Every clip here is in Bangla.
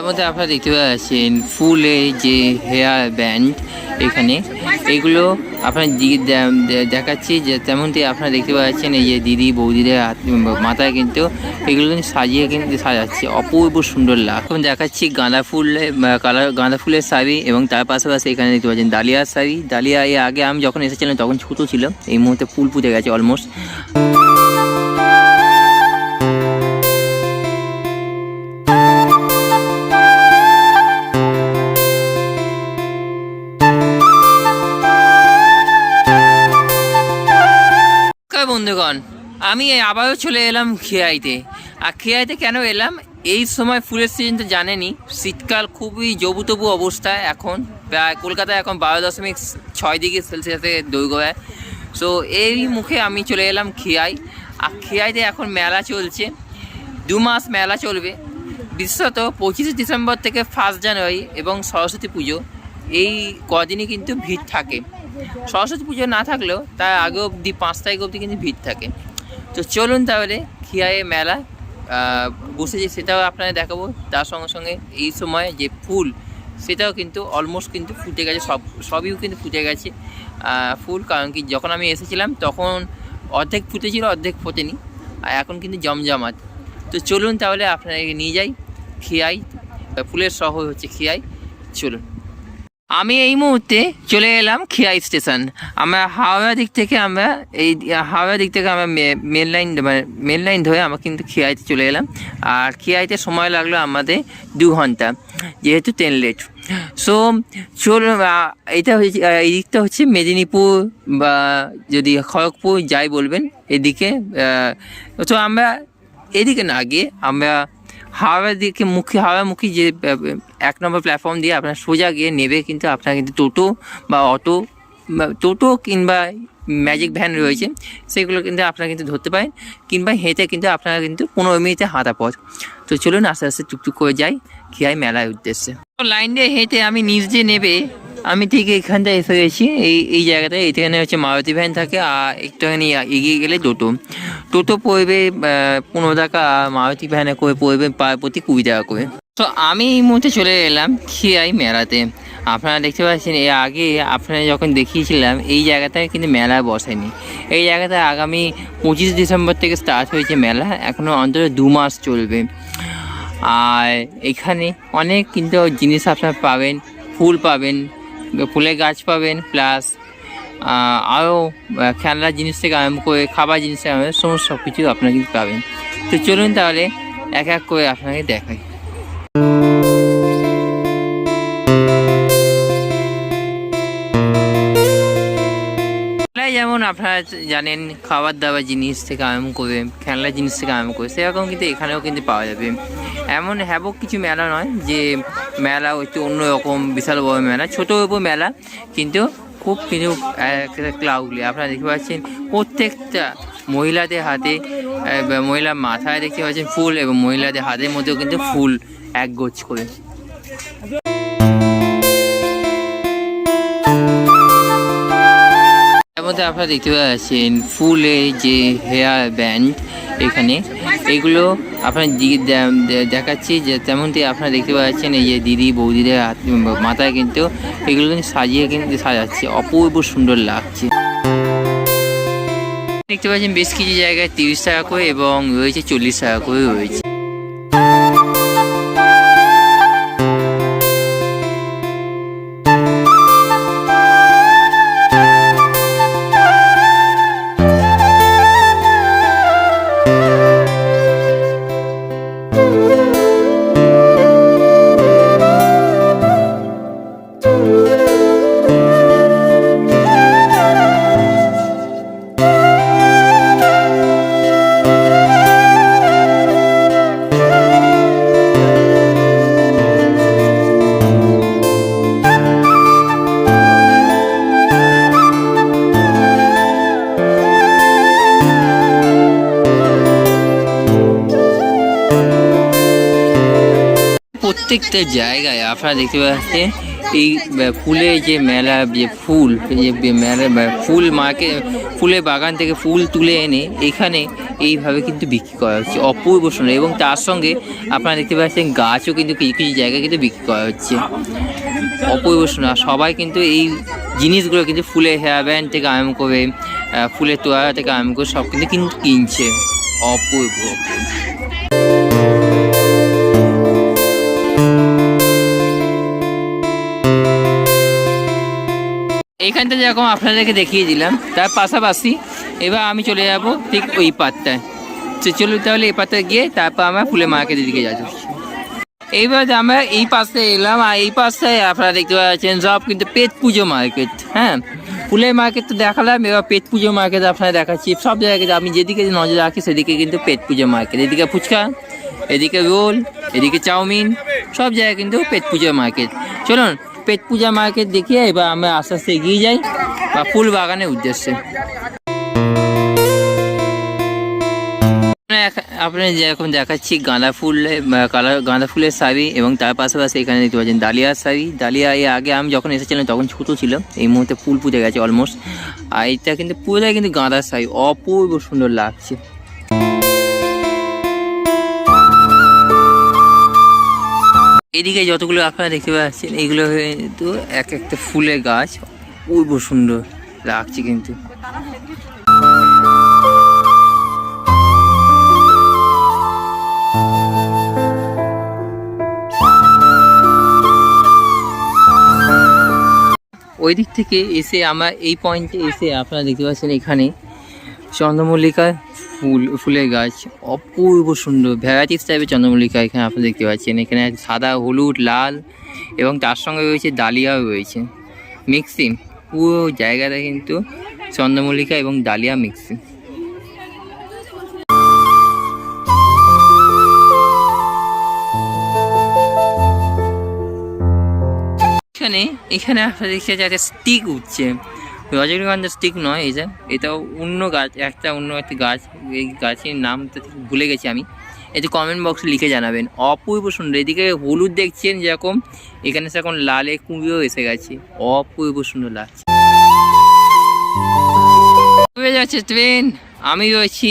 এর মধ্যে আপনারা দেখতে পাচ্ছেন ফুলে যে হেয়ার ব্যান্ড এখানে। এগুলো আপনার দেখাচ্ছি যে তেমনটি আপনারা দেখতে পাচ্ছেন এই যে দিদি, বৌদিদের মাথায় কিন্তু এগুলো সাজিয়ে কিন্তু সাজাচ্ছে। অপূর্ব সুন্দর লাগ। এখন দেখাচ্ছি গাঁদা ফুল কালার, গাঁদা ফুলের শাড়ি এবং তার পাশাপাশি এখানে দেখতে পাচ্ছেন ডালিয়ার শাড়ি। ডালিয়া এর আগে আমি যখন এসেছিলাম তখন ছোটো ছিল এই মুহূর্তে ফুল ফুটে গেছে অলমোস্ট। বন্ধুগণ, আমি আবারও চলে এলাম খেয়াইতে। আর খেয়াইতে কেন এলাম? এই সময় ফুলের সিজন তো জানেনই, শীতকাল খুবই জবুতবু অবস্থা এখন। প্রায় কলকাতায় এখন বারো দশমিক ছয় ডিগ্রি সেলসিয়াসে দৈর্ঘ্য। সো এই মুখে আমি চলে এলাম খেয়াই। আর খেয়াইতে এখন মেলা চলছে, দু মাস মেলা চলবে। বিশেষত পঁচিশে ডিসেম্বর থেকে ফার্স্ট জানুয়ারি এবং সরস্বতী পুজো। এই কদিনই কিন্তু ভিড় থাকে। সরস্বতী পুজো না থাকলেও তার আগে অবধি পাঁচ তারিখ অবধি কিন্তু ভিড় থাকে। তো চলুন তাহলে খিয়ায়ে মেলা আহ, বসেছে সেটাও আপনাদের দেখাবো। তার সঙ্গে সঙ্গে এই সময় যে ফুল সেটাও কিন্তু অলমোস্ট কিন্তু ফুটে গেছে সব সবই কিন্তু ফুটে গেছে ফুল। কারণ কি যখন আমি এসেছিলাম তখন অর্ধেক ফুটেছিল অর্ধেক ফোটেনি আর এখন কিন্তু জমজমাট। তো চলুন তাহলে আপনাদেরকে নিয়ে যাই খিয়াই ফুলের শহর হচ্ছে খিয়াই। চলুন। আমি এই মুহূর্তে চলে এলাম খিয়াই স্টেশন। আমরা হাওড়া দিক থেকে আমরা এই, হাওড়া দিক থেকে আমরা মেন লাইন মানে মেন লাইন ধরে আমরা কিন্তু খিয়াইতে চলে এলাম। আর খিয়াইতে সময় লাগল আমাদের দু ঘণ্টা, যেহেতু ট্রেন লেট সো চল এটা হচ্ছে এই দিকটা হচ্ছে মেদিনীপুর বা যদি খড়গপুর যাই বলবেন, এদিকে তো আমরা এদিকে না গিয়ে আমরা হাওড়ার দিকে মুখী হাওড়ামুখী যে এক নম্বর প্ল্যাটফর্ম দিয়ে আপনার সোজা গিয়ে নেবে কিন্তু আপনার কিন্তু টোটো বা অটো টোটো কিংবা ম্যাজিক ভ্যান রয়েছে, সেগুলো কিন্তু আপনারা কিন্তু ধরতে পারেন কিংবা হেঁটে কিন্তু আপনারা কিন্তু পনেরো মিনিটে হাঁটা পথ। তো চলুন আস্তে আস্তে টুকটুক করে যাই, খিয়াই মেলার উদ্দেশ্যে। লাইন দিয়ে হেঁটে আমি নিজ দিয়ে নেবে আমি ঠিক এখানটা এসে গেছি। এই এই জায়গাটায়, এখানে হচ্ছে মারুতি ভ্যান থাকে, আর একটুখানি এগিয়ে গেলে টোটো। টোটো পড়বে পনেরো টাকা মারুতি ভ্যানে করে পড়বে পার প্রতি কুড়ি টাকা করে। তো আমি এই মুহূর্তে চলে এলাম খিয়াই মেলাতে। আপনারা দেখতে পাচ্ছেন, এর আগে আপনারা যখন দেখিয়েছিলাম, এই জায়গাটায় কিন্তু মেলা বসেনি। এই জায়গাটা আগামী পঁচিশ ডিসেম্বর থেকে স্টার্ট হয়েছে মেলা এখনও অন্তত দু মাস চলবে। আর এখানে অনেক কিন্তু জিনিস আপনারা পাবেন, ফুল পাবেন ফুলের গাছ পাবেন প্লাস আরও খেলনার জিনিস থেকে আরম্ভ করে খাবার জিনিস থেকে সমস্ত সব কিছু আপনারা কিন্তু পাবেন। তো চলুন তাহলে এক এক করে আপনাকে দেখাই। আপনারা জানেন খাবার দাবার জিনিস থেকে আরম্ভ করে, খেলনার জিনিস থেকে আরম্ভ করে, সেরকম কিন্তু এখানেও কিন্তু পাওয়া যাবে। এমন হ্যাবক কিছু মেলা নয় যে মেলা হচ্ছে অন্যরকম বিশাল বড় মেলা, ছোটো উপর মেলা, কিন্তু খুব কিন্তু ক্লাউডলি আপনারা দেখতে পাচ্ছেন প্রত্যেকটা মহিলাদের হাতে মহিলার মাথায় দেখতে পাচ্ছেন ফুল এবং মহিলাদের হাতের মধ্যেও কিন্তু ফুল একগোছ করে। মধ্যে আপনারা দেখতে পাচ্ছেন ফুলে যে হেয়ার ব্যান্ড এখানে, এগুলো আপনার দেখাচ্ছি যে তেমনটি আপনারা দেখতে পাচ্ছেন এই যে দিদি, বৌদিদের মাথায় কিন্তু এগুলো কিন্তু সাজিয়ে কিন্তু সাজাচ্ছে। অপূর্ব সুন্দর লাগছে। দেখতে পাচ্ছেন বেশ কিছু জায়গায় তিরিশ টাকা করে এবং রয়েছে চল্লিশ টাকা করে রয়েছে। প্রত্যেকটা জায়গায় আপনারা দেখতে পাচ্ছেন, এই ফুলে যে মেলা, যে ফুল যে মেলা ফুল মাকে ফুলের বাগান থেকে ফুল তুলে এনে এখানে এইভাবে কিন্তু বিক্রি করা হচ্ছে, অপূর্ব সুন্দর। এবং তার সঙ্গে আপনারা দেখতে পাচ্ছেন গাছও কিন্তু কিছু কিছু জায়গায় কিন্তু বিক্রি করা হচ্ছে। অপূর্ব সুন্দর। সবাই কিন্তু এই জিনিসগুলো কিন্তু ফুলের হেয়ার ব্যান্ড থেকে আরম্ভ করে ফুলের তোয়ারা থেকে আরম্ভ করে সব কিন্তু কিন্তু কিনছে। অপূর্ব অপূর্ব। এইখানটা যেরকম আপনাদেরকে দেখিয়ে দিলাম, তার পাশাপাশি এবার আমি চলে যাব ঠিক ওই পাতটায় চলুন তাহলে এই পাতে গিয়ে তারপর আমরা ফুলের মার্কেটের দিকে যাচ্ছি। এইবার আমরা এই পাশে এলাম, আর এই পাশে আপনারা দেখতে পাচ্ছেন সব কিন্তু পেট পুজো মার্কেট হ্যাঁ? ফুলের মার্কেট তো দেখালাম, এবার পেট পুজো মার্কেট আপনারা দেখাচ্ছি। সব জায়গায় আমি যেদিকে নজর রাখি, সেদিকে কিন্তু পেট পুজো মার্কেট এদিকে ফুচকা, এদিকে রোল, এদিকে চাউমিন, সব জায়গায় কিন্তু পেট পুজো মার্কেট চলুন পেট পূজা মার্কেট দেখিয়ে এবার আমরা আস্তে আস্তে এগিয়ে যাই বা ফুল বাগানের উদ্দেশ্যে। আপনার যেরকম দেখাচ্ছি গাঁদা ফুল কালার গাঁদা ফুলের শাড়ি এবং তার পাশাপাশি এখানে দেখতে পাচ্ছেন ডালিয়ার শাড়ি। ডালিয়া এর আগে আমি যখন এসেছিলাম তখন ছোটো ছিল এই মুহূর্তে ফুল পুজে গেছে অলমোস্ট আর এটা কিন্তু পুরোটাই কিন্তু গাঁদার শাড়ি, অপূর্ব সুন্দর লাগছে। এদিকে যতগুলো আপনারা দেখতে পাচ্ছেন, এগুলো কিন্তু এক একটা ফুলের গাছ। অপূর্ব সুন্দর লাগছে কিন্তু। ওই দিক থেকে এসে আমরা, এই পয়েন্টে এসে আপনারা দেখতে পাচ্ছেন এখানে চন্দ্রমল্লিকার ফুল, ফুলের গাছ, অপূর্ব সুন্দর ভ্যারাইটিস টাইপের চন্দ্রমল্লিকা এখানে আপনারা দেখতে পাচ্ছেন। এখানে সাদা, হলুদ, লাল এবং তার সঙ্গে রয়েছে ডালিয়াও রয়েছে। মিক্সিং পুরো জায়গাটা কিন্তু চন্দ্রমল্লিকা এবং ডালিয়া মিক্সিং এখানে এখানে আপনারা দেখতে একটা স্টিক উঠছে। রজনীগন্ধার স্টিক নয় এটা এটাও অন্য গাছ, একটা অন্য একটা গাছ, এই গাছের নামটা ভুলে গেছি আমি। একটু কমেন্ট বক্সে লিখে জানাবেন, অপূর্ব সুন্দর, এদিকে হলুদ দেখছেন যেরকম, এখানে সেরকম লালে কুঁড়িও এসে গেছে, অপূর্ব সুন্দর লাগছে। যাচ্ছে ট্রেন আমি রয়েছি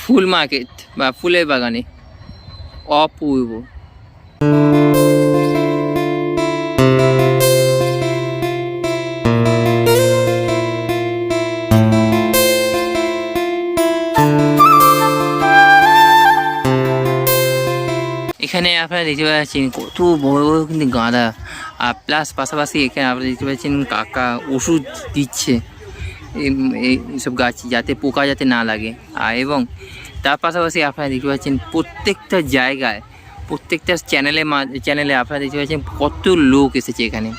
ফুল মার্কেট বা ফুলের বাগানে, অপূর্ব। এখানে আপনারা দেখতে পাচ্ছেন কত বড় বড় কিন্তু গাঁদা। আর প্লাস পাশাপাশি এখানে আপনারা দেখতে পাচ্ছেন কাকা ওষুধ দিচ্ছে। এই- এইসব গাছ যাতে পোকা যাতে না লাগে। আর এবং তার পাশাপাশি আপনারা দেখতে পাচ্ছেন প্রত্যেকটা জায়গায়, প্রত্যেকটা চ্যানেলে চ্যানেলে আপনারা দেখতে পাচ্ছেন কত লোক এসেছে এখানে।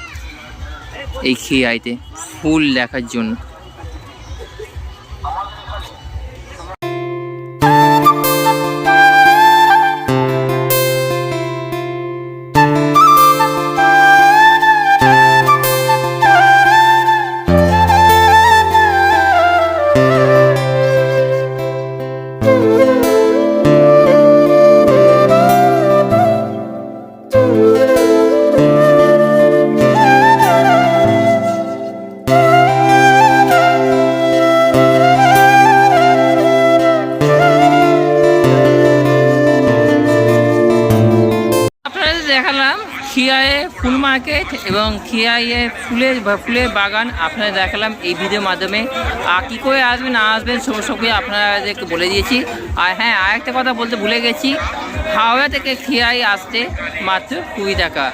এই খেয়াইতে, ফুল দেখার জন্য। মার্কেট এবং খিয়াইয়ে ফুলের ফুলের বাগান আপনাদের দেখালাম এই ভিডিওর মাধ্যমে। আর কী করে আসবেন, না আসবেন, সমস্ত আপনাদেরকে বলে দিয়েছি। আর হ্যাঁ আরেকটা কথা বলতে ভুলে গেছি। হাওড়া থেকে খিয়াই আসতে মাত্র কুড়ি টাকা।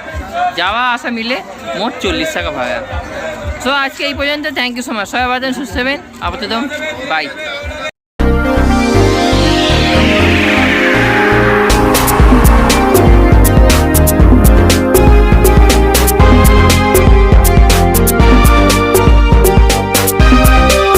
যাওয়া আসা মিলে মোট চল্লিশ টাকা ভাড়া। সো আজকে এই পর্যন্ত। থ্যাংক ইউ সো মাচ সবাই বাদেন সুস্থ হবেন আপাতত বাই